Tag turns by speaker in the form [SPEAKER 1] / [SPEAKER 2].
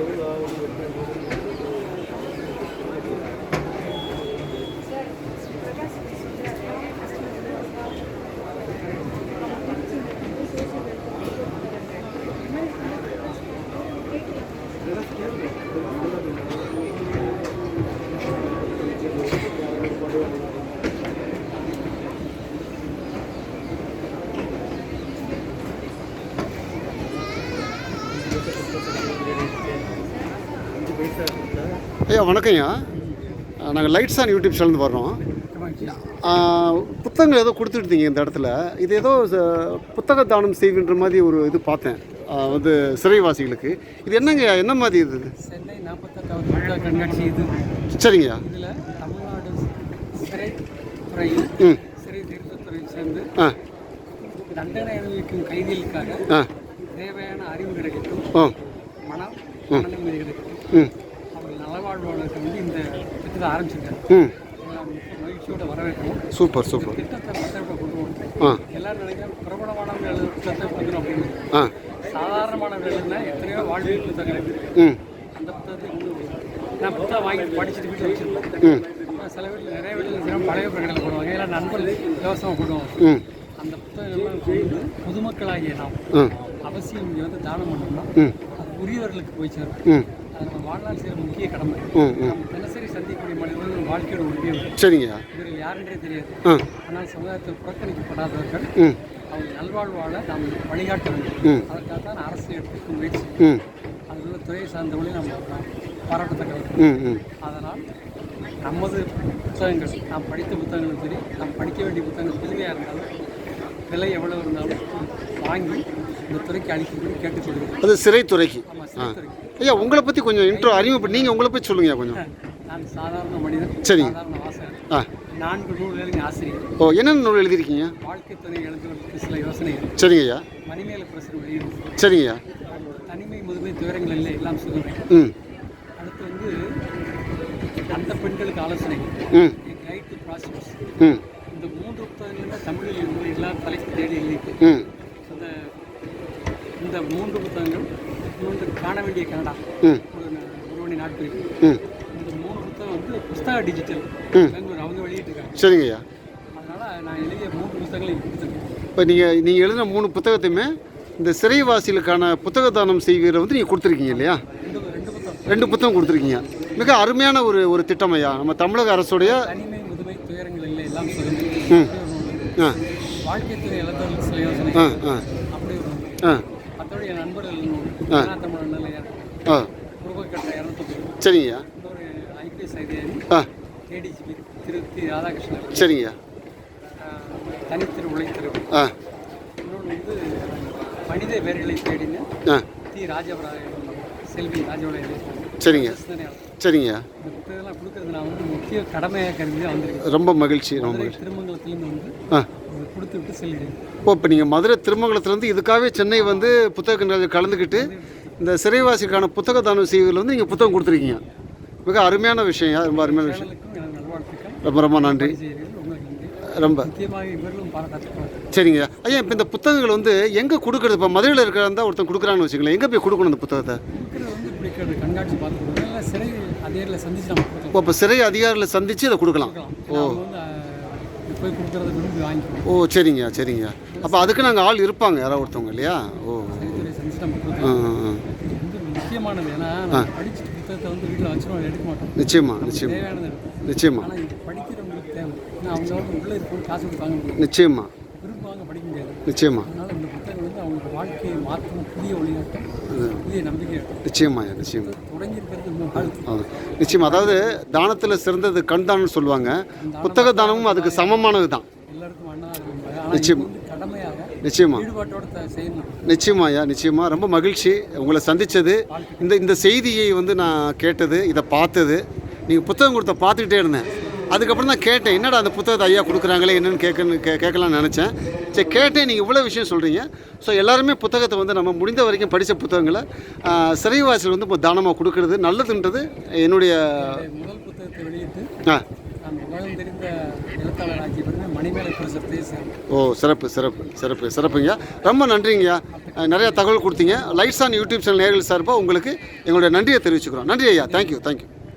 [SPEAKER 1] எவ்வளோ ஐயா வணக்கம்யா. நாங்கள் லைட்ஸ் ஆன் யூடியூப் சேனல் வர்றோம். புத்தகங்கள் ஏதோ கொடுத்துருந்தீங்க இந்த இடத்துல. இது ஏதோ புத்தக தானம் செய்கின்ற மாதிரி ஒரு இது பார்த்தேன். வந்து சிறைவாசிகளுக்கு. இது என்னங்க என்ன மாதிரி இது?
[SPEAKER 2] சென்னை நாற்பத்தெட்டாவது புத்தக கண்காட்சி இது.
[SPEAKER 1] சரிங்கய்யா.
[SPEAKER 2] இதில் தமிழ்நாடு சிறை துறையில்
[SPEAKER 1] ம்.
[SPEAKER 2] சிறை திருத்தத்துறை சேர்ந்து
[SPEAKER 1] ஆ.
[SPEAKER 2] தண்டனை அனுபவிக்கும் கைதிகளுக்காக
[SPEAKER 1] ஆ.
[SPEAKER 2] தேவையான அறிவு கிடைக்கட்டும்.
[SPEAKER 1] ஓ
[SPEAKER 2] மனம் மனநிம்மதி கிடைக்கட்டும்.
[SPEAKER 1] ம்
[SPEAKER 2] அவர்கள் நலவாழ்வாளருக்கு வந்து இந்த திட்டத்தை மிக்க மகிழ்ச்சியோட வரவேற்கிறோம்.
[SPEAKER 1] Super super.
[SPEAKER 2] திட்டத்தை மக்கள்கிட்ட கொண்டு வரணும். எல்லாரும் நினைக்கிறோம் பிரபலமானவங்க புத்தகத்தை கொடுக்கணும் அப்படின்னு.
[SPEAKER 1] ஆ.
[SPEAKER 2] சாதாரணமானவர்கள் எழுதுனா எத்தனையோ வாழ்வியல் புத்தகங்கள் இருக்குது
[SPEAKER 1] ம்.
[SPEAKER 2] அந்த புத்தகத்தை கொண்டு. நான் புத்தகம் வாங்கி படிச்சுட்டு வீட்டில் வச்சுருப்பேன். சில வீட்டில் நிறைய வீட்டில் பழைய புத்தகங்கள் போடுவாங்க இல்லை நண்பர்கள் இலவசமாக போடுவாங்க
[SPEAKER 1] ம்.
[SPEAKER 2] அந்த புத்தகங்கள்லாம் கொண்டு பொதுமக்களாகிய நாம் அவசியம் இங்கே வந்து தானம் பண்ணோம்னா அது உரியவர்களுக்கு போய் சேரும் வாழ்நாள் செய்கிற முக்கிய கடமை. தினசரி சந்திக்கக்கூடிய மனிதர்கள் வாழ்க்கையோட உரியவர்
[SPEAKER 1] சரிங்கய்யா
[SPEAKER 2] இவர்கள் யாரென்றே தெரியாது. ஆனால் சமுதாயத்தில் புறக்கணிக்கப்படாதவர்கள். அவங்க நல்வாழ்வாழ நாம் வழிகாட்ட வேண்டும். அதற்காக தான் அரசு எடுத்துக்கும் முயற்சி.
[SPEAKER 1] ம்.
[SPEAKER 2] அதில் உள்ள துறையை சார்ந்தவர்களையும் நம்ம பாராட்டத்தக்கது அதனால் நமது புத்தகங்கள் நாம் படித்த புத்தகங்களும் சரி நாம் படிக்க வேண்டிய புத்தகங்கள் பெருமையாக இருந்தாலும் விலை எவ்வளவு இருந்தாலும் வாங்கி இந்த துறைக்கு அளிக்கும்படி கேட்டுக்கொள்கிறேன்
[SPEAKER 1] அது சிறைத்துறைக்கு ஐயா உங்களை பற்றி கொஞ்சம் இன்ட்ரோ அறிமுக நீங்கள் உங்களை பற்றி சொல்லுங்கய்யா கொஞ்சம்.
[SPEAKER 2] நான் சாதாரண மனிதன்
[SPEAKER 1] சரிங்க.
[SPEAKER 2] சாதாரண வாசகர்
[SPEAKER 1] ஆ.
[SPEAKER 2] நான்கு நூல்களின் ஆசிரியர்.
[SPEAKER 1] ஓ என்னென்ன நூல் எழுதியிருக்கீங்க?
[SPEAKER 2] வாழ்க்கை துணை எழுதுவதற்கு சில யோசனைகள்.
[SPEAKER 1] சரிங்கய்யா
[SPEAKER 2] மணிமேல பிரசுரம் வெளியிடும்
[SPEAKER 1] சரிங்கய்யா
[SPEAKER 2] தனிமை முதுமை துயரங்கள் இல்லை எல்லாம் சுகமே.
[SPEAKER 1] ம்.
[SPEAKER 2] அடுத்து வந்து அந்த பெண்களுக்கு ஆலோசனைகள்
[SPEAKER 1] ம்.
[SPEAKER 2] கைட் டு ப்ராஸ்டியூட்ஸ்
[SPEAKER 1] ம்.
[SPEAKER 2] தமிழில் எல்லா தலைப்பு தேடி எழுதிட்டு அந்த இந்த மூன்று புத்தகங்கள் மூன்று காண வேண்டிய கனடா. ஒரு மணி நாட்கள்
[SPEAKER 1] ம்.
[SPEAKER 2] இந்த மூணு புத்தகம் வந்து புஸ்தக டிஜிட்டல் அவங்க வெளியிட்டிருக்காங்க.
[SPEAKER 1] சரிங்கய்யா
[SPEAKER 2] அதனால் நான் எழுதிய மூன்று புத்தகங்களை கொடுத்துருக்கேன்.
[SPEAKER 1] இப்போ நீங்கள் நீங்கள் எழுதின மூணு புத்தகத்தையுமே இந்த சிறைவாசிகளுக்கான புத்தக தானம் செய்கிற வந்து நீங்கள் கொடுத்துருக்கீங்க இல்லையா?
[SPEAKER 2] ரெண்டு புத்தகம்.
[SPEAKER 1] ரெண்டு புத்தகம் கொடுத்துருக்கீங்க. மிக அருமையான ஒரு ஒரு திட்டம் ஐயா. நம்ம தமிழக அரசுடைய ம்.
[SPEAKER 2] வாழ்க்கை துறை இழந்தவர்களுக்கு சில யோசனை. அப்படி மற்றபடி என் நண்பர்கள் தமிழ் நிலையார்
[SPEAKER 1] ஆ.
[SPEAKER 2] குருபக்கட்ட இரநூத்தி
[SPEAKER 1] சரிங்கய்யா.
[SPEAKER 2] ஐபிஎஸ் அதிகாரி
[SPEAKER 1] ஆ.
[SPEAKER 2] ஏடிஜிபி திரு தி ராதாகிருஷ்ணன்.
[SPEAKER 1] சரிங்கய்யா.
[SPEAKER 2] தனித்திரு உழைத்திரு. இன்னொன்று வந்து மனித வேர்களை தேடின தி ராஜபராய செல்வி ராஜபராய
[SPEAKER 1] சரிங்க சரிங்கய்யா
[SPEAKER 2] இந்த புத்தகம்லாம் கொடுக்கறது நான் வந்து முக்கிய கடமையாக கருதி தான் வந்திருக்கேன்.
[SPEAKER 1] ரொம்ப மகிழ்ச்சி ரொம்ப மகிழ்ச்சி.
[SPEAKER 2] திருமங்கலத்திலேருந்து வந்து
[SPEAKER 1] ஆ.
[SPEAKER 2] இதை கொடுத்து விட்டு செல்கிறேன்.
[SPEAKER 1] ஓ இப்போ நீங்கள் மதுரை திருமங்கலத்துலேருந்து இதுக்காகவே சென்னை வந்து புத்தக கண்காட்சியில் கலந்துக்கிட்டு இந்த சிறைவாசிக்கான புத்தக தானம் செய்வதில் வந்து நீங்கள் புத்தகம் கொடுத்துருக்கீங்க. மிக அருமையான விஷயம் ரொம்ப அருமையான விஷயம். ரொம்ப ரொம்ப நன்றி. ரொம்ப சரிங்க. ஐயா இப்போ இந்த புத்தகங்கள் வந்து எங்கே கொடுக்குறது? இப்போ மதுரையில் இருக்கிறதா ஒருத்தன் கொடுக்குறான்னு வச்சுக்கலாம் எங்கே போய் கொடுக்கணும் இந்த புத்தகத்தை?
[SPEAKER 2] கண்காட்சி பார்த்து கொடுக்கணும். இல்லை சிறை அதிகாரியில் சந்திச்சு நம்ம கொடுக்கலாம்.
[SPEAKER 1] ஓ இப்போ சிறை அதிகாரியில் சந்தித்து இதை கொடுக்கலாம்.
[SPEAKER 2] ஆஹ், போய் கொடுக்கறத விரும்பி வாங்கிக்கணும்.
[SPEAKER 1] ஓ சரிங்க சரிங்க. அப்போ அதுக்கு நாங்கள் ஆள் இருப்பாங்க யாராவது ஒருத்தவங்க இல்லையா? ஓ.
[SPEAKER 2] முக்கியமானது. ஏன்னா நம்ம படிச்சுட்டு புத்தகத்தை வந்து வீட்டில் வச்சிருவோம் எடுக்க மாட்டோம்.
[SPEAKER 1] நிச்சயமா நிச்சயமா. நிச்சயமா.
[SPEAKER 2] படிக்கிறவங்களுக்கு தேவை. அவங்களோட உள்ளே காசு
[SPEAKER 1] நிச்சயமா.
[SPEAKER 2] விரும்புவாங்க படிக்க முடியாது.
[SPEAKER 1] நிச்சயமா
[SPEAKER 2] அதனால் இந்த புத்தகம் வந்து அவங்களுக்கு வாழ்க்கையை மாற்றும் புதிய வழிகாட்டும் புதிய நம்பிக்கை இருக்கும்
[SPEAKER 1] நிச்சயமா நிச்சயமா.
[SPEAKER 2] தொடங்கி இருக்கிறது இன்னும் வாழ்த்து
[SPEAKER 1] அது நிச்சயமா. அதாவது தானத்தில் சிறந்தது கண் தானம்னு சொல்லுவாங்க புத்தக தானமும் அதுக்கு சமமானது தான்.
[SPEAKER 2] எல்லாருக்கும் கடமையாக
[SPEAKER 1] நிச்சயமா.
[SPEAKER 2] செய்யணும்.
[SPEAKER 1] நிச்சயமா ஐயா நிச்சயமா. ரொம்ப மகிழ்ச்சி உங்களை சந்தித்தது இந்த இந்த செய்தியை வந்து நான் கேட்டது இதை பார்த்தது. நீங்கள் புத்தகம் கொடுத்த பார்த்துக்கிட்டே இருந்தேன். அதுக்கப்புறம் தான் கேட்டேன் என்னடா அந்த புத்தகத்தை ஐயா கொடுக்குறாங்களே என்னென்னு கேட்கணும் கே கேட்கலாம்னு நினச்சேன். சரி கேட்டேன் நீங்கள் இவ்வளோ விஷயம் சொல்கிறீங்க ஸோ எல்லாருமே புத்தகத்தை வந்து நம்ம முடிந்த வரைக்கும் படித்த புத்தகங்களை சிறைவாசிகள் வந்து இப்போ தானமாக கொடுக்கறது நல்லதுன்றது என்னுடைய
[SPEAKER 2] முதல் புத்தகத்தை வெளியிட்டு
[SPEAKER 1] ஆ. ஓ சிறப்பு சிறப்பு சிறப்பு சிறப்புங்கய்யா. ரொம்ப நன்றிங்கய்யா. நிறைய தகவல் கொடுத்தீங்க. லைட்ஸ் ஆன் யூடியூப் சேனல் நேர்கள் சார்பாக உங்களுக்கு எங்களுடைய நன்றியை தெரிவிச்சுக்கிறோம். நன்றி ஐயா தேங்க்யூ தேங்க்யூ